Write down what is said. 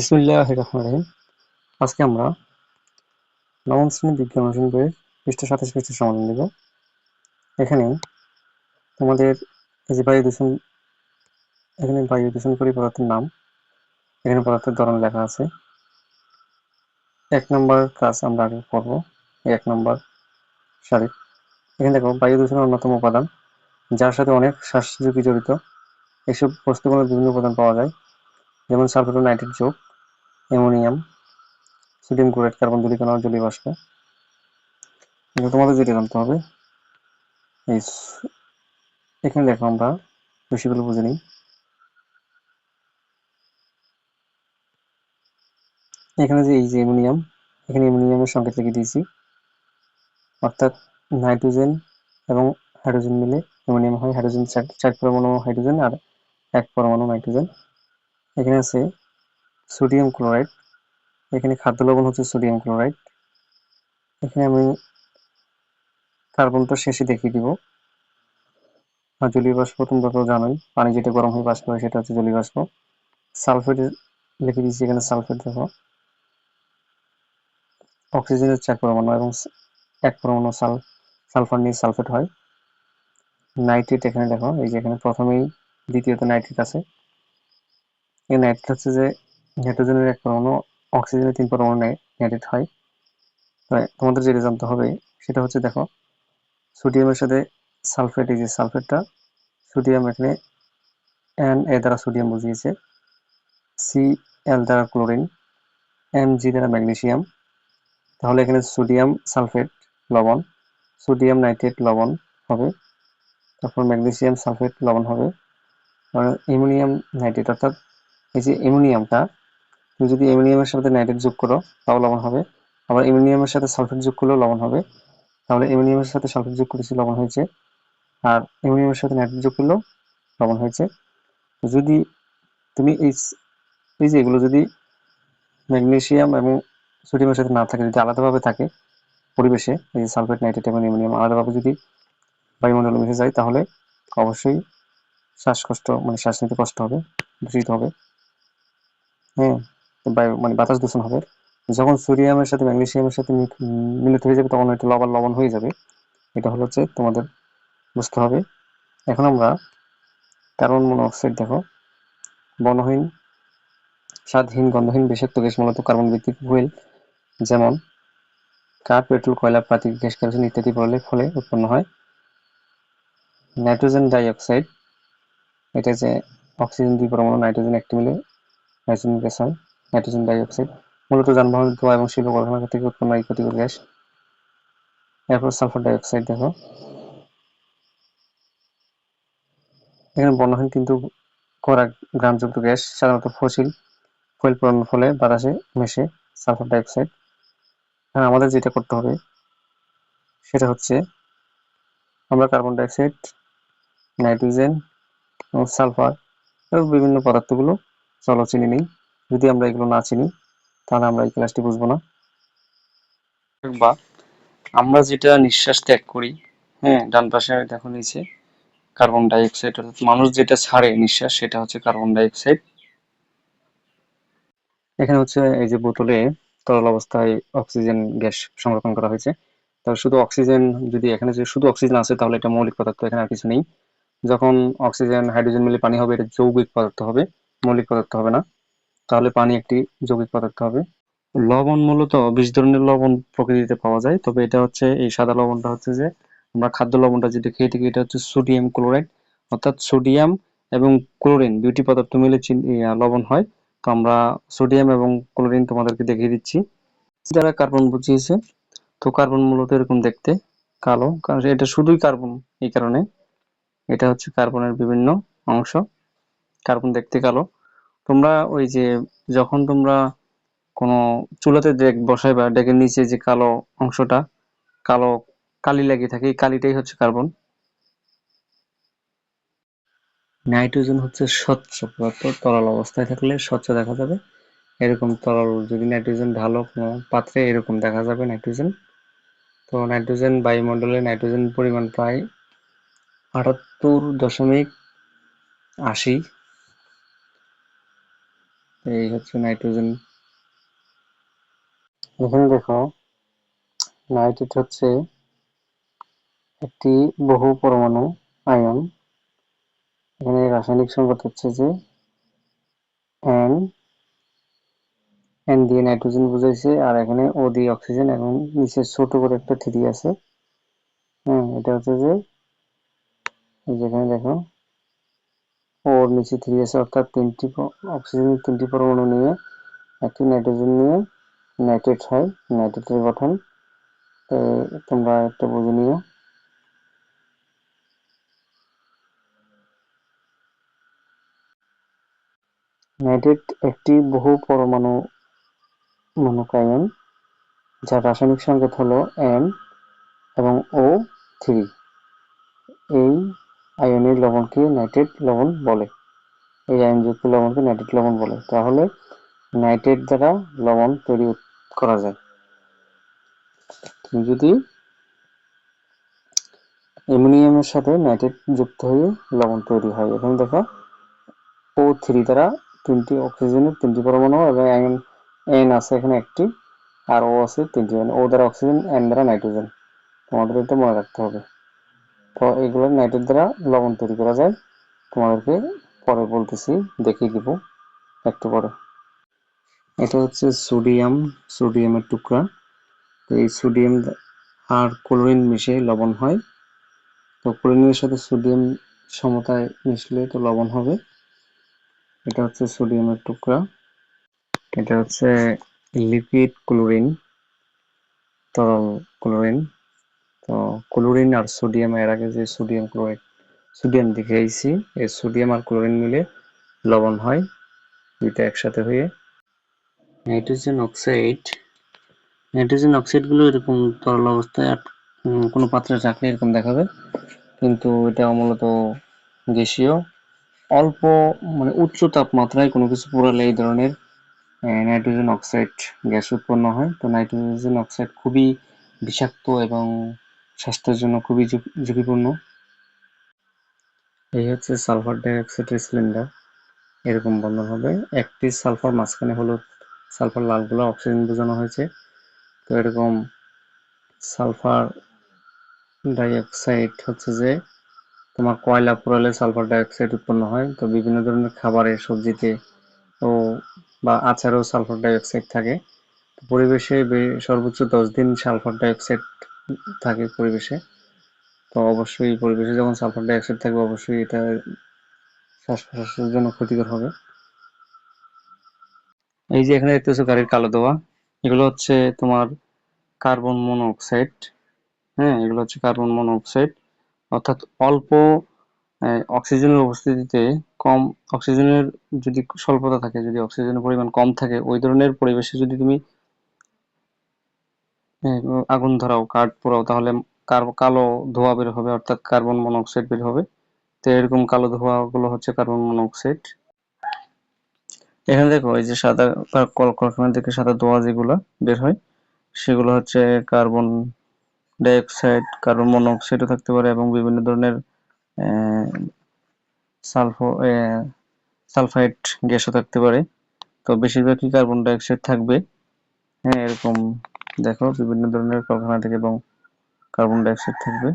বিসমুল্লাহ রহমান রহিম। আজকে আমরা নবম শ্রেণি বিজ্ঞান অনুশীলন বইয়ের পৃষ্ঠ সাতাশ পৃষ্ঠের সমাধান দেব। এখানে তোমাদের এই যে বায়ু দূষণ, এখানে বায়ু দূষণকারী পদার্থের নাম, এখানে পদার্থের ধরন লেখা আছে। এক নম্বর কাজ আমরা আগে করব এক নম্বর সারি। এখানে দেখো, বায়ু দূষণের অন্যতম উপাদান, যার সাথে অনেক শ্বাসঝুঁকি জড়িত। এসব বস্তুগুলোর বিভিন্ন উপাদান পাওয়া যায়, যেমন সালফেট নাইট্রেট যোগ অ্যামোনিয়াম সোডিয়াম ক্লোরাইড, কার্বন দুলিকণা জলীয় বাষ্প। তোমাদের যেটা জানতে হবে। এই এখানে দেখো আমরা বিষয়গুলো বুঝে নিই। এখানে যে এই যে অ্যামোনিয়াম, এখানে অ্যামোনিয়ামের সংকেত লিখে দিয়েছি। অর্থাৎ নাইট্রোজেন এবং হাইড্রোজেন মিলে অ্যামোনিয়াম হয়। হাইড্রোজেন চার পরমাণু হাইড্রোজেন আর এক পরমাণু নাইট্রোজেন। এখানে আছে সোডিয়াম ক্লোরাইড এখানে খাদ্য লবণ হচ্ছে সোডিয়াম ক্লোরাইড এখানে আমি কার্বনটা শেষে দেখিয়ে দিব। আর জলীয় বাষ্প তোমরা তো জানোই, পানি যেটা গরম হয়ে বাষ্প হয় সেটা হচ্ছে জলীয় বাষ্প। সালফেট লিখে দিচ্ছি এখানে সালফেট দেখো। অক্সিজেনের চার পরমাণু এবং এক পরমাণু সাল সালফার নিয়ে সালফেট হয়। নাইট্রেট এখানে দেখো, এই যে এখানে প্রথমেই দ্বিতীয়ত নাইট্রেট আছে। এই নাইট্রেট হচ্ছে যে নাইট্রোজেনের এক পরমাণু অক্সিজেনের তিন পরমাণু নাইট্রেট হয়। তোমাদের যেটা জানতে হবে, সেটা হচ্ছে দেখো সোডিয়ামের সাথে সালফেট এই যে সালফেটটা সোডিয়াম এখানে এন এ দ্বারা সোডিয়াম বুঝিয়েছে সি এল দ্বারা ক্লোরিন এম জি দ্বারা ম্যাগনেসিয়াম তাহলে এখানে সোডিয়াম সালফেট লবণ সোডিয়াম নাইট্রেট লবণ হবে, তারপর ম্যাগনেসিয়াম সালফেট লবণ হবে। অ্যামোনিয়াম নাইট্রেট অর্থাৎ এই যে অ্যামোনিয়ামটা তুমি যদি অ্যামোনিয়ামের সাথে নাইট্রেট যোগ করো, তাও লবণ হবে। আবার অ্যামোনিয়ামের সাথে সালফেট যোগ করলেও লবণ হবে। তাহলে অ্যামোনিয়ামের সাথে সালফেট যোগ করেছি, লবণ হয়েছে। আর অ্যামোনিয়ামের সাথে নাইট্রেট যোগ করলেও লবণ হয়েছে। যদি তুমি এই এই যে এগুলো যদি ম্যাগনেশিয়াম এবং সোডিয়ামের সাথে না থাকে, যদি আলাদাভাবে থাকে পরিবেশে, এই যে সালফেট নাইট্রেট এবং অ্যামোনিয়াম আলাদাভাবে যদি বায়ুমণ্ডলে মিশে যায়, তাহলে অবশ্যই শ্বাসকষ্ট মানে শ্বাস নিতে কষ্ট হবে, দূষিত হবে। হ্যাঁ। মানে বাতাস দূষণ হবে। যখন সোডিয়ামের সাথে ম্যাগনেসিয়ামের সাথে মিলিত হয়ে যাবে, তখন এটা লবণ লবণ হয়ে যাবে। এটা হলো হচ্ছে তোমাদের বুঝতে হবে। এখন আমরা কার্বন মনোঅক্সাইড দেখো। বনহীন, স্বাদহীন, গন্ধহীন বিষাক্ত গ্যাস মূলত কার্বন ভিত্তিক ফুয়েল, যেমন কাঠ পেট্রোল, কয়লা, প্রাকৃতিক গ্যাস, কেরোসিন ইত্যাদি বলে ফলে উৎপন্ন হয়। নাইট্রোজেন ডাইঅক্সাইড, এটা যে অক্সিজেন দুই পরমাণু, নাইট্রোজেন একটি মিলে নাইট্রোজেন গ্যাস হয়। নাইট্রোজেন ডাইঅক্সাইড, মূলত যানবাহন ধোয়া এবং শিল্প কারখানা থেকে উৎপন্ন এই ক্ষতিকর গ্যাস। এরপর সালফার ডাইঅক্সাইড দেখো। এখানে বর্ণহীন কিন্তু করা গ্রামযুক্ত গ্যাস, সাধারণত ফসিল ফুয়েল পোড়ানোর ফলে বাতাসে মেশে সালফার ডাইঅক্সাইড। হ্যাঁ আমাদের যেটা করতে হবে, সেটা হচ্ছে আমরা কার্বন ডাইঅক্সাইড, নাইট্রোজেন এবং সালফার এবং বিভিন্ন পদার্থগুলো চলো চিনি নিই। যদি আমরা এগুলো না চিনি তাহলে আমরা এই ক্লাসটি বুঝব না। বা আমরা যেটা নিঃশ্বাস ত্যাগ করি হ্যাঁ ডান পাশে দেখো নিচে কার্বন ডাইঅক্সাইড অর্থাৎ মানুষ যেটা ছাড়ে নিঃশ্বাস সেটা হচ্ছে কার্বন ডাইঅক্সাইড এখানে হচ্ছে এই যে বোতলে তরল অবস্থায় অক্সিজেন গ্যাস সংরক্ষণ করা হয়েছে। তাহলে শুধু অক্সিজেন যদি এখানে যে শুধু অক্সিজেন আছে তাহলে এটা মৌলিক পদার্থ এখানে আর কিছু নেই। যখন অক্সিজেন হাইড্রোজেন মিলে পানি হবে এটা যৌগিক পদার্থ হবে মৌলিক পদার্থ হবে না। তাহলে পানি একটি যৌগিক পদার্থ হবে। লবণ মূলত বিশ ধরনের লবণ প্রকৃতিতে পাওয়া যায়, তবে এটা হচ্ছে, এই সাদা লবণটা হচ্ছে যে, আমরা খাদ্য লবণটা যেটা খেয়ে থাকি, এটা হচ্ছে সোডিয়াম ক্লোরাইড। অর্থাৎ সোডিয়াম এবং ক্লোরিন দুইটি পদার্থ মিলে লবণ হয়। তো আমরা সোডিয়াম এবং ক্লোরিন তোমাদেরকে দেখিয়ে দিচ্ছি। যারা কার্বন বুঝিয়েছে, তো কার্বন মূলত এরকম দেখতে, কালো। কারণ এটা শুধুই কার্বন এই কারণে। এটা হচ্ছে কার্বনের বিভিন্ন অংশ। কার্বন দেখতে কালো। তোমরা ওই যে যখন তোমরা কোনো চুলাতে ডেক বসাই বা ডেকের নিচে যে কালো অংশটা, কালো কালি লাগিয়ে থাকে, এই কালিটাই হচ্ছে কার্বন। নাইট্রোজেন হচ্ছে স্বচ্ছ পদার্থ, তরল অবস্থায় থাকলে স্বচ্ছ দেখা যাবে। এরকম তরল, যদি নাইট্রোজেন ঢালো কোনো পাত্রে, এরকম দেখা যাবে নাইট্রোজেন। তো নাইট্রোজেন বায়ুমণ্ডলে নাইট্রোজেন পরিমাণ প্রায় আটাত্তর দশমিক আশি এই হচ্ছে নাইট্রোজেন। এখানে দেখো, নাইট্রেট হচ্ছে একটি বহু পরমাণু আয়ন। এখানে রাসায়নিক সংকেত হচ্ছে যে এন এন দিয়ে নাইট্রোজেন বুঝাইছে, আর এখানে ও দিয়ে অক্সিজেন, এবং নিচে ছোট করে একটা থ্রি আছে। হ্যাঁ এটা হচ্ছে যে যেখানে দেখো ওর নিচে থ্রি আছে অর্থাৎ তিনটি অক্সিজেন তিনটি পরমাণু নিয়ে, একটি নাইট্রোজেন নিয়ে নাইট্রেট হয় নাইট্রেটের গঠন। তোমরা একটা বুঝে নিও। নাইট্রেট একটি বহু পরমাণু মনোকায়ন যার রাসায়নিক সংকেত হলো এন এবং ও থ্রি এই আয়নের লবণকে নাইট্রেট লবণ বলে। এই আয়নযুক্ত লবণকে নাইট্রেট লবণ বলে। তাহলে নাইট্রেট দ্বারা লবণ তৈরি করা যায়। তুমি যদি অ্যামোনিয়ামের সাথে নাইট্রেট যুক্ত হয়ে লবণ তৈরি হয়, এখানে দেখো ও থ্রি দ্বারা তিনটি অক্সিজেনের তিনটি পরমাণু এবং আয়ন এন আছে এখানে একটি, আর ও আছে তিনটি। মানে ও দ্বারা অক্সিজেন এন দ্বারা নাইট্রোজেন তোমাদের এটা মনে রাখতে হবে। তো এগুলো নাইট্রেট দ্বারা লবণ তৈরি করা যায়। তোমাদেরকে পরে বলতেছি দেখিয়ে দিব একটু পরে। এটা হচ্ছে সোডিয়াম, সোডিয়ামের টুকরা। তো এই সোডিয়াম আর ক্লোরিন মিশে লবণ হয়। তো ক্লোরিনের সাথে সোডিয়াম সমতায় মিশলে তো লবণ হবে। এটা হচ্ছে সোডিয়ামের টুকরা। এটা হচ্ছে লিপিড ক্লোরিন, তরল ক্লোরিন। ক্লোরিন আর সোডিয়াম, এর আগে যে সোডিয়াম ক্লোরাইড, সোডিয়াম দেখিয়েছি এই সোডিয়াম আর ক্লোরিন মিলে লবণ হয়, দুইটা একসাথে হয়ে। নাইট্রোজেন অক্সাইড, নাইট্রোজেন অক্সাইডগুলো এরকম তরল অবস্থায় আর কোনো পাত্রে রাখলে এরকম দেখাবে, কিন্তু এটা মূলত গ্যাসীয়। অল্প মানে উচ্চ তাপমাত্রায় কোনো কিছু পোড়ালে এই ধরনের নাইট্রোজেন অক্সাইড গ্যাস উৎপন্ন হয়। তো নাইট্রোজেন অক্সাইড খুবই বিষাক্ত এবং স্বাস্থ্যের জন্য খুবই ঝুঁকিপূর্ণ। এই হচ্ছে সালফার ডাইঅক্সাইডের সিলিন্ডার এরকম বন্ধন হবে। একটি সালফার মাঝখানে হলুদ, সালফার লালগুলো অক্সিজেন বোঝানো হয়েছে। তো এরকম সালফার ডাইঅক্সাইড হচ্ছে যে তোমার কয়লা পোড়ালে সালফার ডাইঅক্সাইড উৎপন্ন হয়। তো বিভিন্ন ধরনের খাবারে, সবজিতে ও বা আচারেও সালফার ডাইঅক্সাইড থাকে। পরিবেশে সর্বোচ্চ দশ দিন সালফার ডাইঅক্সাইড থাকে পরিবেশে। তো অবশ্যই পরিবেশে যখন সালফার ডাইঅক্সাইড থাকবে, অবশ্যই এটা শ্বাস প্রশ্বাসের জন্য ক্ষতিকর হবে। এই যে এখানে দেখতেছো গাড়ির কালো দেওয়া এগুলো হচ্ছে তোমার কার্বন মনোঅক্সাইড হ্যাঁ এগুলো হচ্ছে কার্বন মনোঅক্সাইড অর্থাৎ অল্প অক্সিজেনের উপস্থিতিতে কম, অক্সিজেনের যদি স্বল্পতা থাকে, যদি অক্সিজেনের পরিমাণ কম থাকে, ওই ধরনের পরিবেশে যদি তুমি আগুন ধরাও, কাঠ পোড়াও, তাহলে কালো ধোঁয়া বের হবে, অর্থাৎ কার্বন মনোক্সাইড বের হবে। তো এরকম কালো ধোঁয়া গুলো হচ্ছে কার্বন মনোক্সাইড। এখানে দেখো, এই যে সাদা কলকারখানা থেকে সাদা ধোঁয়া যেগুলো বের হয়, সেগুলো হচ্ছে কার্বন ডাইঅক্সাইড, কার্বন মনোক্সাইডও থাকতে পারে এবং বিভিন্ন ধরনের সালফো সালফাইড গ্যাসও থাকতে পারে। তো বেশিরভাগই কার্বন ডাইঅক্সাইড থাকবে। হ্যাঁ এরকম দেখো বিভিন্ন ধরনের কলকারখানা থেকে এবং কার্বন ডাইঅক্সাইড থাকবে।